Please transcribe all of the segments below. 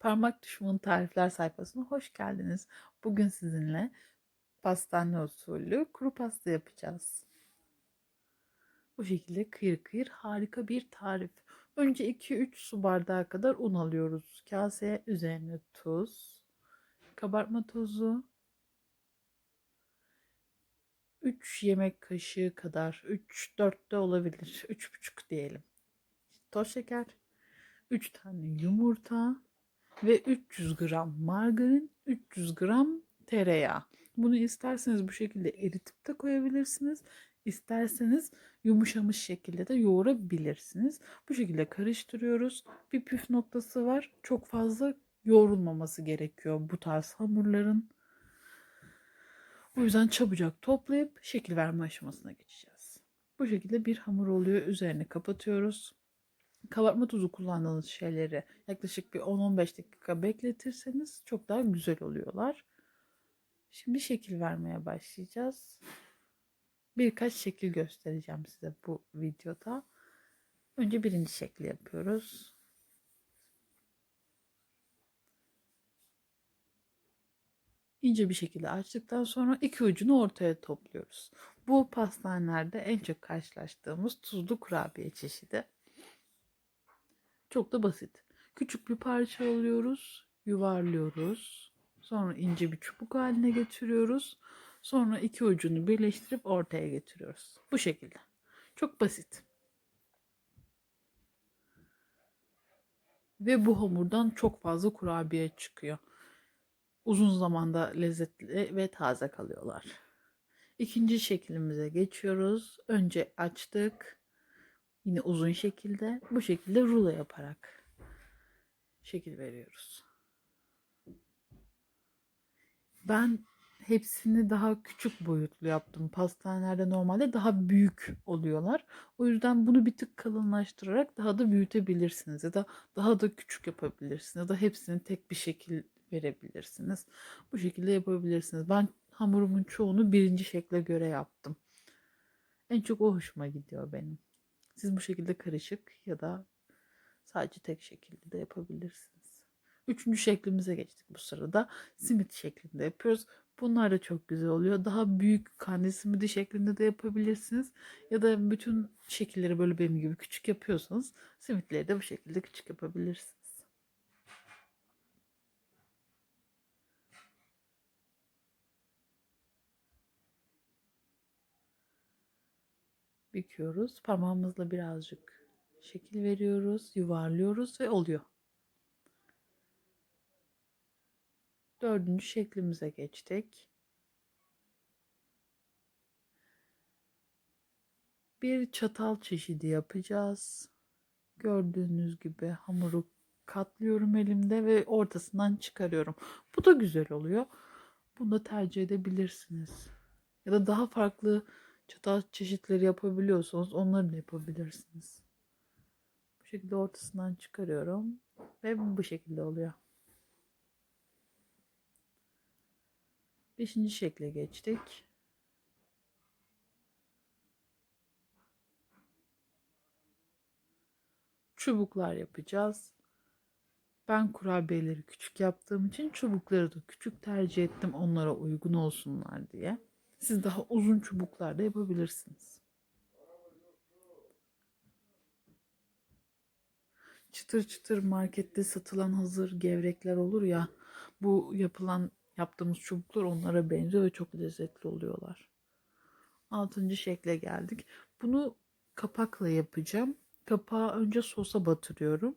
Parmak Düşmanı Tarifler sayfasına hoş geldiniz. Bugün sizinle pastane usulü kuru pasta yapacağız. Bu şekilde kıyır kıyır harika bir tarif. Önce 2-3 su bardağı kadar un alıyoruz. Kaseye üzerine tuz, kabartma tozu, 3 yemek kaşığı kadar, 3-4 de olabilir, 3,5 diyelim. Toz şeker, 3 tane yumurta, ve 300 gram margarin, 300 gram tereyağı. Bunu isterseniz bu şekilde eritip de koyabilirsiniz. İsterseniz yumuşamış şekilde de yoğurabilirsiniz. Bu şekilde karıştırıyoruz. Bir püf noktası var. Çok fazla yoğrulmaması gerekiyor bu tarz hamurların. O yüzden çabucak toplayıp şekil verme aşamasına geçeceğiz. Bu şekilde bir hamur oluyor. Üzerine kapatıyoruz kabartma tuzu kullandığınız şeyleri yaklaşık bir 10-15 dakika bekletirseniz çok daha güzel oluyorlar. Şimdi şekil vermeye başlayacağız. Birkaç şekil göstereceğim size bu videoda. Önce birinci şekli yapıyoruz. İnce bir şekilde açtıktan sonra iki ucunu ortaya topluyoruz. Bu pastanelerde en çok karşılaştığımız tuzlu kurabiye çeşidi. Çok da basit. Küçük bir parça alıyoruz, yuvarlıyoruz. Sonra ince bir çubuk haline getiriyoruz. Sonra iki ucunu birleştirip ortaya getiriyoruz. Bu şekilde. Çok basit. Ve bu hamurdan çok fazla kurabiye çıkıyor. Uzun zamanda lezzetli ve taze kalıyorlar. İkinci şeklimize geçiyoruz. Önce açtık. Yine uzun şekilde bu şekilde rulo yaparak şekil veriyoruz. Ben hepsini daha küçük boyutlu yaptım. Pastanelerde normalde daha büyük oluyorlar. O yüzden bunu bir tık kalınlaştırarak daha da büyütebilirsiniz ya da daha da küçük yapabilirsiniz ya da hepsini tek bir şekil verebilirsiniz. Bu şekilde yapabilirsiniz. Ben hamurumun çoğunu birinci şekle göre yaptım. En çok o hoşuma gidiyor benim. Siz bu şekilde karışık ya da sadece tek şekilde de yapabilirsiniz. Üçüncü şeklimize geçtik bu sırada. Simit şeklinde yapıyoruz. Bunlar da çok güzel oluyor. Daha büyük kandil simidi şeklinde de yapabilirsiniz. Ya da bütün şekilleri böyle benim gibi küçük yapıyorsanız simitleri de bu şekilde küçük yapabilirsiniz. Büküyoruz. Parmağımızla birazcık şekil veriyoruz, yuvarlıyoruz ve oluyor. Dördüncü şeklimize geçtik. Bir çatal çeşidi yapacağız. Gördüğünüz gibi hamuru katlıyorum elimde ve ortasından çıkarıyorum. Bu da güzel oluyor. Bunu da tercih edebilirsiniz. Ya da daha farklı çatal çeşitleri yapabiliyorsanız onları da yapabilirsiniz. Bu şekilde ortasından çıkarıyorum ve bu şekilde oluyor. Beşinci şekle geçtik. Çubuklar yapacağız. Ben kurabiyeleri küçük yaptığım için çubukları da küçük tercih ettim onlara uygun olsunlar diye. Siz daha uzun çubuklarda yapabilirsiniz. Çıtır çıtır markette satılan hazır gevrekler olur ya. Bu yapılan yaptığımız çubuklar onlara benziyor ve çok lezzetli oluyorlar. Altıncı şekle geldik. Bunu kapakla yapacağım. Kapağı önce sosa batırıyorum.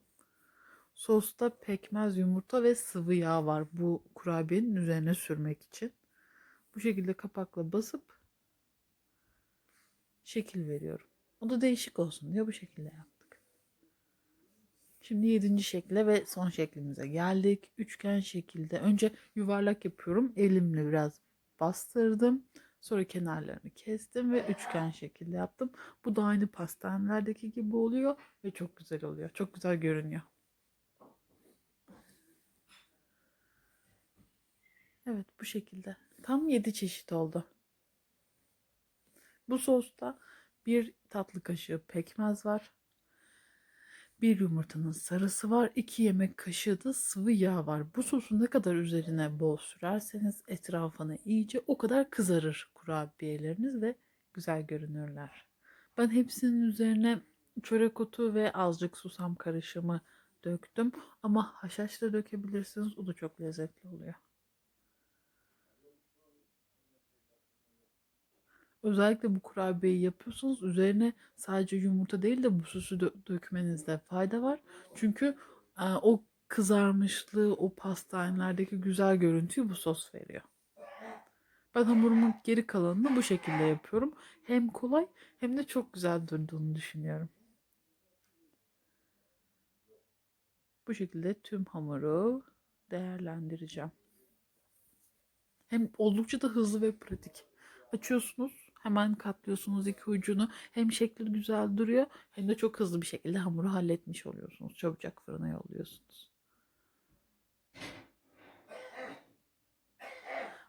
Sosta pekmez, yumurta ve sıvı yağ var bu kurabiyenin üzerine sürmek için. Bu şekilde kapakla basıp şekil veriyorum. O da değişik olsun diye bu şekilde yaptık. Şimdi yedinci şekle ve son şeklimize geldik. Üçgen şekilde önce yuvarlak yapıyorum. Elimle biraz bastırdım. Sonra kenarlarını kestim ve üçgen şekilde yaptım. Bu da aynı pastanelerdeki gibi oluyor ve çok güzel oluyor. Çok güzel görünüyor. Evet bu şekilde. Tam 7 çeşit oldu. Bu sosta bir tatlı kaşığı pekmez var. Bir yumurtanın sarısı var. 2 yemek kaşığı da sıvı yağ var. Bu sosu ne kadar üzerine bol sürerseniz etrafına iyice o kadar kızarır kurabiyeleriniz ve güzel görünürler. Ben hepsinin üzerine çörek otu ve azıcık susam karışımı döktüm. Ama haşhaş da dökebilirsiniz. O da çok lezzetli oluyor. Özellikle bu kurabiyeyi yapıyorsanız üzerine sadece yumurta değil de bu sosu dö- dökmenizde fayda var. Çünkü e, o kızarmışlığı, o pastanelerdeki güzel görüntüyü bu sos veriyor. Ben hamurumun geri kalanını bu şekilde yapıyorum. Hem kolay hem de çok güzel durduğunu düşünüyorum. Bu şekilde tüm hamuru değerlendireceğim. Hem oldukça da hızlı ve pratik. Açıyorsunuz, hemen katlıyorsunuz iki ucunu. Hem şekli güzel duruyor hem de çok hızlı bir şekilde hamuru halletmiş oluyorsunuz. Çabucak fırına yolluyorsunuz.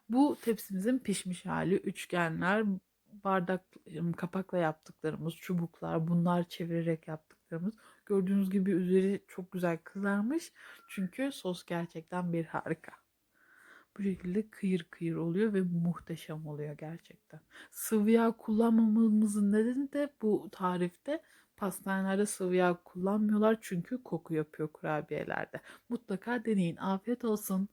Bu tepsimizin pişmiş hali. Üçgenler, bardak kapakla yaptıklarımız, çubuklar, bunlar çevirerek yaptıklarımız. Gördüğünüz gibi üzeri çok güzel kızarmış. Çünkü sos gerçekten bir harika. Bu şekilde kıyır kıyır oluyor ve muhteşem oluyor gerçekten. Sıvı yağ kullanmamamızın nedeni de bu tarifte pastanelerde sıvı yağ kullanmıyorlar çünkü koku yapıyor kurabiyelerde. Mutlaka deneyin. Afiyet olsun.